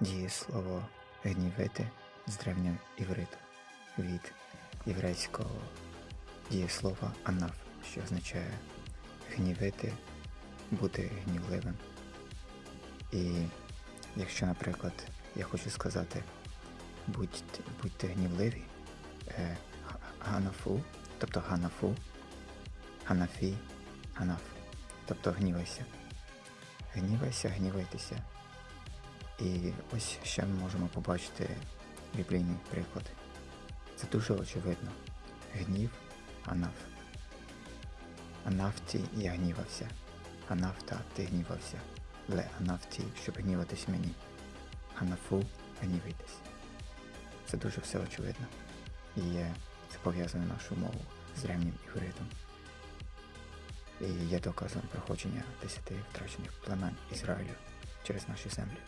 дієслово гнівити з древнього івриту від єврейського дієслова анаф, що означає гнівити, бути гнівливим. І якщо, наприклад, я хочу сказати будьте, будьте гнівливі, е, ганафу, тобто ганафу, ганафі, ганаф, тобто гнівайся. Гнівайся, гнівайтеся. І ось ще ми можемо побачити біблійний приклад. Це дуже очевидно. Гнів, анаф. Анафті я гнівався. Анафта ти гнівався. Ле анафті, щоб гніватись мені. Анафу гнівайтесь. Це дуже все очевидно. І це пов'язане нашу мову з древнім івритом. І є доказом проходження десяти втрачених племен Ізраїлю через наші землі.